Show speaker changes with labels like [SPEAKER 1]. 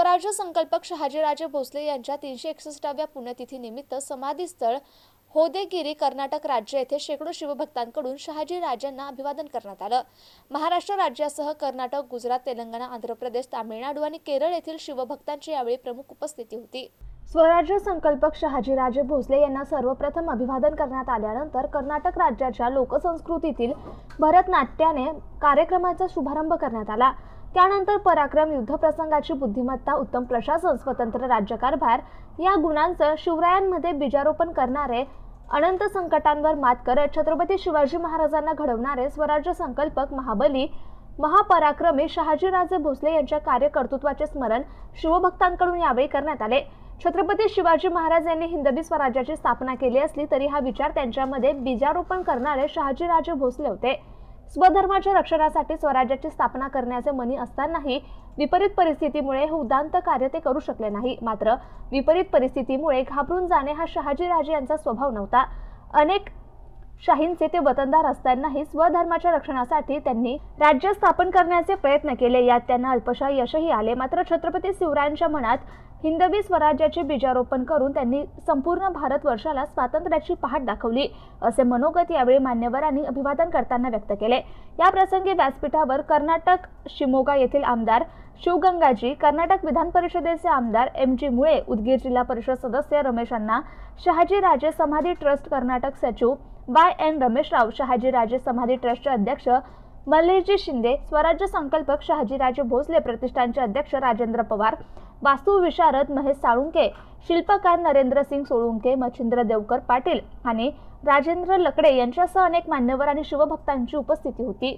[SPEAKER 1] स्वराज्य संकल्पक शहाजीराजे भोसले यांच्या तीनशे एकसष्टाव्या पुण्यतिथीनिमित्त समाधीस्थळ होदेगिरी कर्नाटक राज्य येथे शेकडो शिवभक्तांकडून शहाजीराजांना अभिवादन करण्यात आलं. महाराष्ट्र राज्यासह कर्नाटक गुजरात तेलंगणा आंध्र प्रदेश तामिळनाडू आणि केरळ येथील शिवभक्तांची यावेळी प्रमुख उपस्थिती होती. स्वराज्य संकल्पक शहाजीराजे भोसले यांना सर्वप्रथम अभिवादन करण्यात आल्यानंतर कर्नाटक राज्याच्या लोकसंस्कृतीतील भरतनाट्याने कार्यक्रमाचा शुभारंभ करण्यात आला. त्यानंतर पराक्रम युद्धप्रसंगाची बुद्धिमत्ता उत्तम प्रशासन स्वतंत्र राज्यकारभार या गुणांचं शिवरायांमध्ये बीजारोपण करणारे अनंत संकटांवर मात करत छत्रपती शिवाजी महाराजांना घडवणारे स्वराज्य संकल्पक महाबली महापराक्रमी शहाजीराजे भोसले यांच्या कार्यकर्तृत्वाचे स्मरण शिवभक्तांकडून यावेळी करण्यात आले. छत्रपती शिवाजी महाराज यांनी हिंदवी स्वराज्याची स्थापना केली असली तरी हा विचार त्यांच्यामध्ये बीजारोपण करणारे शहाजीराजे भोसले होते. स्वधर्माच्या रक्षणासाठी स्वराज्याची स्थापना करण्याचे मनी असतानाही विपरीत परिस्थितीमुळे हे उदांत कार्य ते करू शकले नाही. मात्र विपरीत परिस्थितीमुळे घाबरून जाणे हा शहाजीराजे यांचा स्वभाव नव्हता. अनेक शाहींचे ते वतनदार असतानाही स्वधर्माच्या रक्षणासाठी त्यांनी राज्य स्थापन करण्याचे प्रयत्न केले. यात त्यांना अल्पशा यशही आले. मात्र छत्रपती शिवरायांच्या मनात हिंदवी स्वराज्याचे बीजारोपण करून त्यांनी संपूर्ण भारतवर्षाला स्वातंत्र्याची पहाट दाखवली असे मनोगत यावेळी मान्यवरांनी अभिवादन करताना व्यक्त केले. या प्रसंगी व्यासपीठावर कर्नाटक शिमोगा येथील आमदार शिवगंगाजी कर्नाटक विधान परिषदेचे आमदार एम जी मुळे उदगीर जिल्हा परिषद सदस्य रमेश अण्णा शहाजी राजे समाधी ट्रस्ट कर्नाटक सचिव वाय एन रमेशराव शहाजीराजे समाधी ट्रस्टचे अध्यक्ष मल्लेशजी शिंदे स्वराज्य संकल्पक शहाजीराजे भोसले प्रतिष्ठानचे अध्यक्ष राजेंद्र पवार वास्तुविशारद महेश साळुंके शिल्पकार नरेंद्र सिंग सोळुंके मच्छिंद्र देवकर पाटील आणि राजेंद्र लकडे यांच्यासह अनेक मान्यवर आणि शिवभक्तांची उपस्थिती होती.